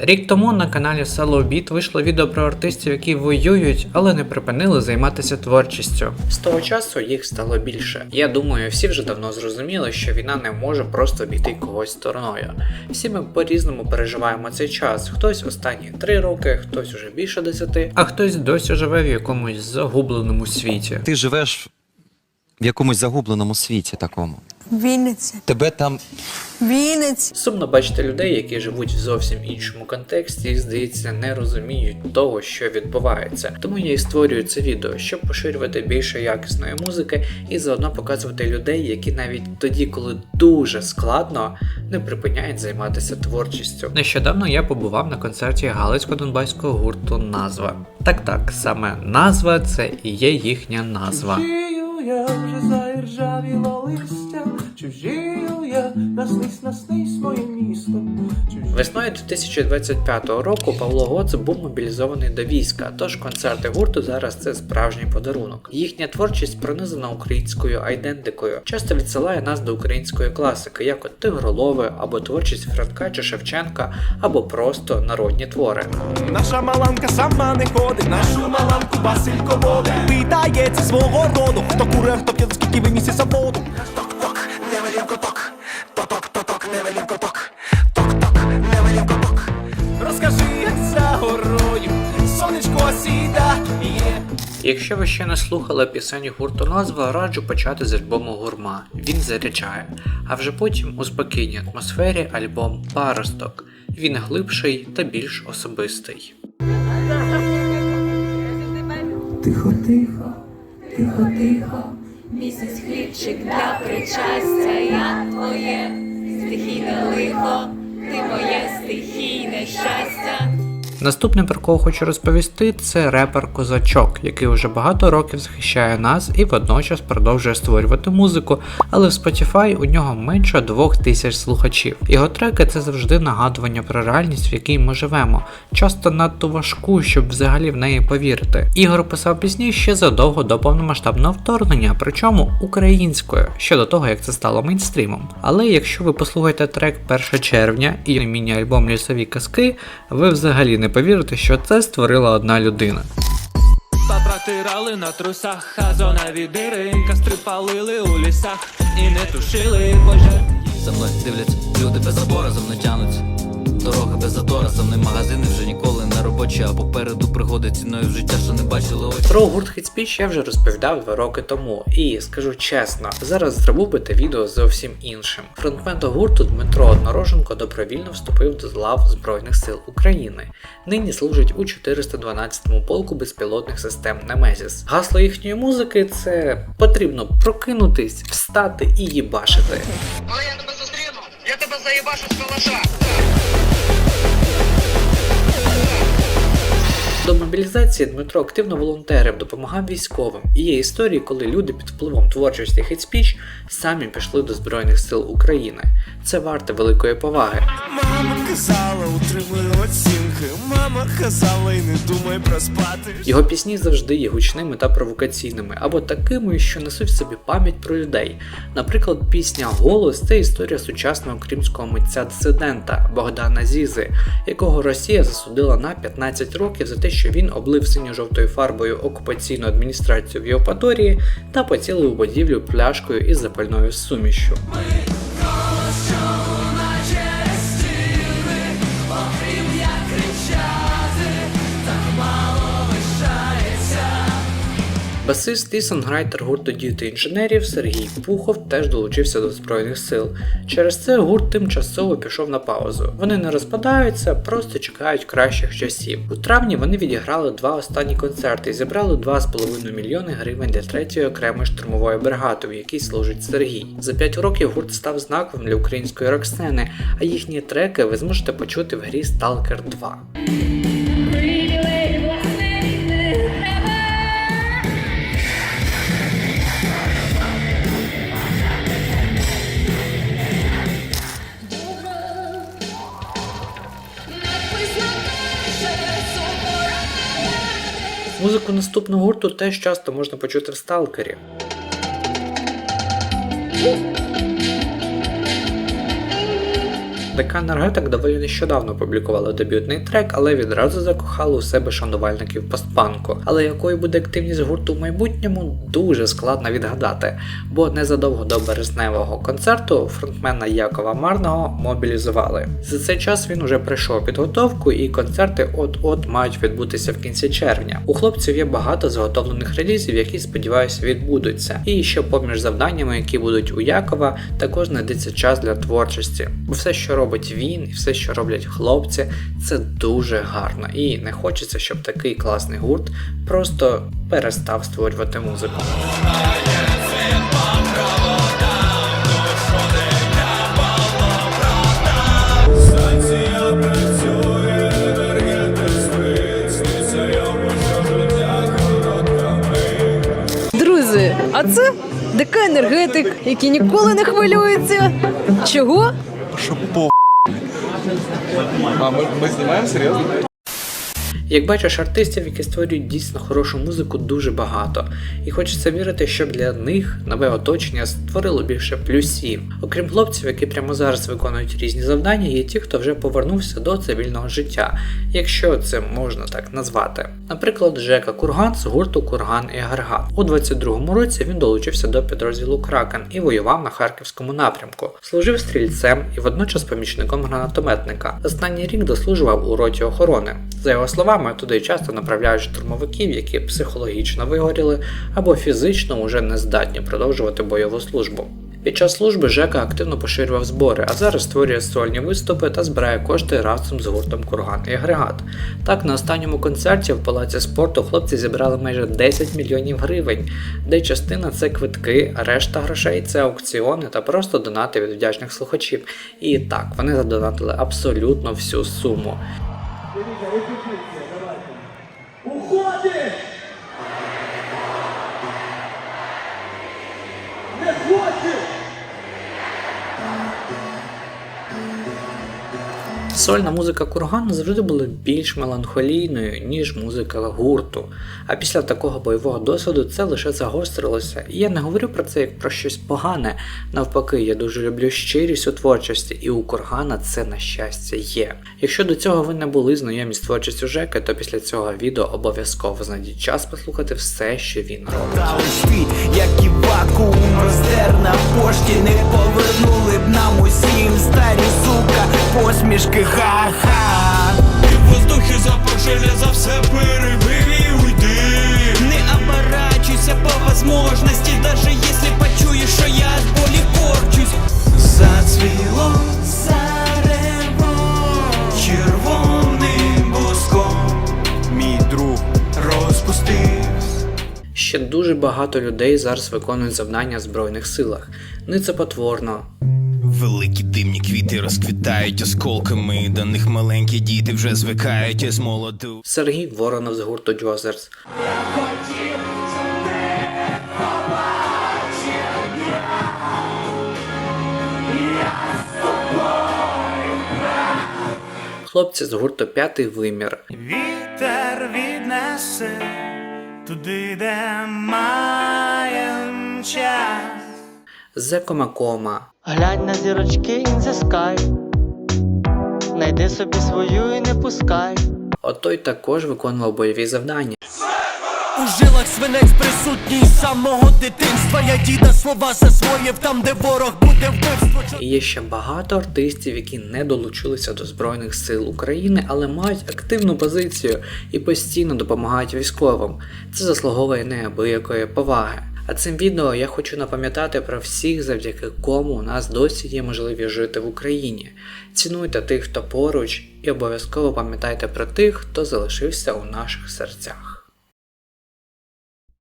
Рік тому на каналі Село Біт вийшло відео про артистів, які воюють, але не припинили займатися творчістю. З того часу їх стало більше. Я думаю, всі вже давно зрозуміли, що війна не може просто обійти когось стороною. Всі ми по-різному переживаємо цей час. Хтось останні три роки, хтось уже більше десяти, а хтось досі живе в якомусь загубленому світі. Ти живеш в якомусь загубленому світі такому. Вінниця. Тебе там Вінниця. Сумно бачити людей, які живуть в зовсім іншому контексті і, здається, не розуміють того, що відбувається. Тому я і створюю це відео, щоб поширювати більше якісної музики і заодно показувати людей, які навіть тоді, коли дуже складно, не припиняють займатися творчістю. Нещодавно я побував на концерті галицько-донбаського гурту Назва. Так так, саме назва це і є їхня назва. Заіржавіло листя, чужію я, наснись, наснись моє місто. Весною 2025 року Павло Гоц був мобілізований до війська, тож концерти гурту зараз це справжній подарунок. Їхня творчість пронизана українською айдентикою, часто відсилає нас до української класики, як от Тигролови, або творчість Франка чи Шевченка, або просто народні твори. Наша маланка сама не ходить, нашу маланку Василько води. Питається свого роду, хто куре, хто п'є, скільки виміситься воду. Ток-ток, не коток, Якщо ви ще не слухали пісень гурту назва, раджу почати з альбому Гурма. Він заряджає. А вже потім у спокійній атмосфері альбом Паросток. Він глибший та більш особистий. Тихо, тихо, тихо, тихо, місяць хлібчик для причастя, я твоє стихійне лихо, ти моє стихійне щастя. Наступне про кого хочу розповісти, це репер Козачок, який вже багато років захищає нас і водночас продовжує створювати музику, але в Spotify у нього менше двох тисяч слухачів. Його треки це завжди нагадування про реальність, в якій ми живемо, часто надто важку, щоб взагалі в неї повірити. Ігор писав пісні ще задовго до повномасштабного вторгнення, причому українською, ще до того як це стало мейнстрімом. Але якщо ви послухаєте трек 1 червня і міні-альбом Лісові казки, ви взагалі не повірите, що це створила одна людина. Татра тирали на трусах, а зона відири, кастри палили у лісах і не тушили пожежі. За мною дивляться люди без забору за мною тянуться Дорога без затора, за мною магазини вже ніколи не робочі, а попереду пригоди ціною в життя, що не бачили очі. Про гурт Хітспіч я вже розповідав два роки тому, і скажу чесно, зараз зробити відео зовсім іншим. Фронтмен до гурту Дмитро Однороженко добровільно вступив до лав Збройних сил України. Нині служить у 412-му полку безпілотних систем Немезіс. Гасло їхньої музики це потрібно прокинутись, встати і їбашити. Коли я тебе зустріну, я тебе заїбашу з калаша. Мобілізації Дмитро активно волонтерив, допомагав військовим. І є історії, коли люди під впливом творчості хейтспіч самі пішли до Збройних сил України. Це варте великої поваги. Мама казала, утримуй оцінки. Мама казала, і не думай проспати. Його пісні завжди є гучними та провокаційними, або такими, що несуть в собі пам'ять про людей. Наприклад, пісня Голос це історія сучасного кримського митця дисидента Богдана Зізи, якого Росія засудила на 15 років за те, що він облив синьо-жовтою фарбою окупаційну адміністрацію в Євпаторії та поцілив будівлю пляшкою із запальною сумішю. Басист і сонграйтер гурту Діти інженерів Сергій Пухов теж долучився до Збройних сил. Через це гурт тимчасово пішов на паузу. Вони не розпадаються, просто чекають кращих часів. У травні вони відіграли два останні концерти і зібрали 2,5 мільйони гривень для третьої окремої штурмової бригади, в якій служить Сергій. За 5 років гурт став знаковим для української рок-сцени, а їхні треки ви зможете почути в грі Stalker 2. Музику наступного гурту теж часто можна почути в Сталкері. ДК Енергетик доволі нещодавно опублікували дебютний трек, але відразу закохали у себе шанувальників постпанку. Але якою буде активність гурту в майбутньому, дуже складно відгадати, бо незадовго до березневого концерту фронтмена Якова Марного мобілізували. За цей час він уже пройшов підготовку, і концерти от-от мають відбутися в кінці червня. У хлопців є багато заготовлених релізів, які сподіваюся відбудуться. І ще поміж завданнями, які будуть у Якова, також знайдеться час для творчості. Бо все, що робить він, і все, що роблять хлопці, це дуже гарно. І не хочеться, щоб такий класний гурт просто перестав створювати музику. Друзі, а це ДК енергетик, який ніколи не хвилюється. Чого? А, мы, мы снимаем серьезно? Як бачиш, артистів, які створюють дійсно хорошу музику, дуже багато, і хочеться вірити, щоб для них нове оточення створило більше плюсів. Окрім хлопців, які прямо зараз виконують різні завдання, є ті, хто вже повернувся до цивільного життя, якщо це можна так назвати. Наприклад, Жека Курган з гурту Курган і Агрегат. У 22-му році він долучився до підрозділу Кракен і воював на харківському напрямку. Служив стрільцем і водночас помічником гранатометника. Останній рік дослужував у роті охорони. За його словами, туди часто направляють штурмовиків, які психологічно вигоріли або фізично уже не здатні продовжувати бойову службу. Під час служби Жека активно поширював збори, а зараз створює сольні виступи та збирає кошти разом з гуртом Курган і Агрегат. Так, на останньому концерті в палаці спорту хлопці зібрали майже 10 мільйонів гривень, де частина це квитки, а решта грошей це аукціони та просто донати від вдячних слухачів. І так, вони задонатили абсолютно всю суму. 여기 이제 에프플 있어요. 넘어갈 때. 오, Сольна музика кургану завжди була більш меланхолійною, ніж музика гурту. А після такого бойового досвіду це лише загострилося. І я не говорю про це як про щось погане. Навпаки, я дуже люблю щирість у творчості, і у кургана це на щастя є. Якщо до цього ви не були знайомі з творчістю Жеки, то після цього відео обов'язково знайдіть час послухати все, що він робить. Світ, як і вакуум роздер на пошті, не повернули б нам усім старі сука, посмішки ха-ха. В воздухі запах железа все перебив і уйди Не оборачуйся по возможности, даже если почуешь, что я от боли корчусь. Зацвіло зарево червоним буском, мій друг розпустився. Ще дуже багато людей зараз виконують завдання в Збройних силах. Не це потворно, Великі димні квіти розквітають осколками, до них маленькі діти вже звикають із молоду. Сергій Воронов з гурту Джозерс. Хлопці з гурту П'ятий вимір. Вітер віднесе туди, де маєм час. Зекомакома. Глянь на зірочки in the sky Найди собі свою і не пускай. Отой також виконував бойові завдання. У жилах свинець присутній з самого дитинства. Я діда слова засвоїв там, де ворог буде вбивство. І є ще багато артистів, які не долучилися до Збройних сил України, але мають активну позицію і постійно допомагають військовим. Це заслуговує неабиякої поваги. А цим відео я хочу напам'ятати про всіх, завдяки кому у нас досі є можливість жити в Україні. Цінуйте тих, хто поруч, і обов'язково пам'ятайте про тих, хто залишився у наших серцях.